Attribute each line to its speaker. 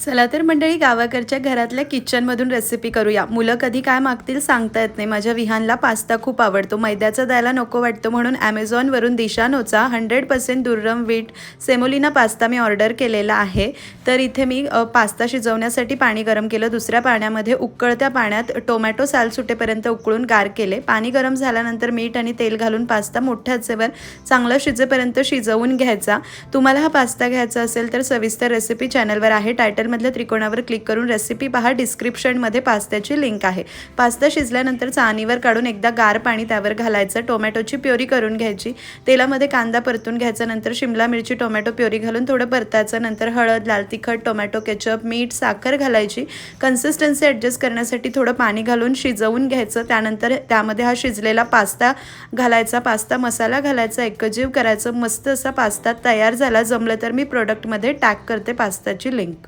Speaker 1: चला तर मंडळी गावाकडच्या घरातल्या किचनमधून रेसिपी करूया. मुलं कधी काय मागतील सांगता येत नाही. माझ्या विहानला पास्ता खूप आवडतो. मैद्याचा द्यायला नको वाटतो म्हणून ॲमेझॉनवरून दिशानोचा hundred percent durum wheat semolina pasta मी ऑर्डर केलेला आहे. तर इथे मी पास्ता शिजवण्यासाठी पाणी गरम केलं. दुसऱ्या पाण्यामध्ये उकळत्या पाण्यात टोमॅटो साल सुटेपर्यंत उकळून गार केले. पाणी गरम झाल्यानंतर मीठ आणि तेल घालून पास्ता मोठ्या आचेवर चांगला शिजेपर्यंत शिजवून घ्यायचा. तुम्हाला हा पास्ता घ्यायचा असेल तर सविस्तर रेसिपी चॅनलवर आहे. टायटल टायटलमधल्या त्रिकोणावर क्लिक करून रेसिपी पहा. डिस्क्रिप्शनमध्ये पास्त्याची लिंक आहे. पास्ता शिजल्यानंतर चाणीवर काढून एकदा गार पाणी त्यावर घालायचं. टोमॅटोची प्युरी करून घ्यायची. तेलामध्ये कांदा परतून घ्यायचा. नंतर शिमला मिरची टोमॅटो प्युरी घालून थोडं परतायचं. नंतर हळद लाल तिखट टोमॅटो केचप मीठ साखर घालायची. कन्सिस्टन्सी ॲडजस्ट करण्यासाठी थोडं पाणी घालून शिजवून घ्यायचं. त्यानंतर त्यामध्ये हा शिजलेला पास्ता घालायचा. पास्ता मसाला घालायचा. एकजीव करायचं. मस्त असा पास्ता तयार झाला. जमलं तर मी प्रोडक्टमध्ये टॅग करते पास्ताची लिंक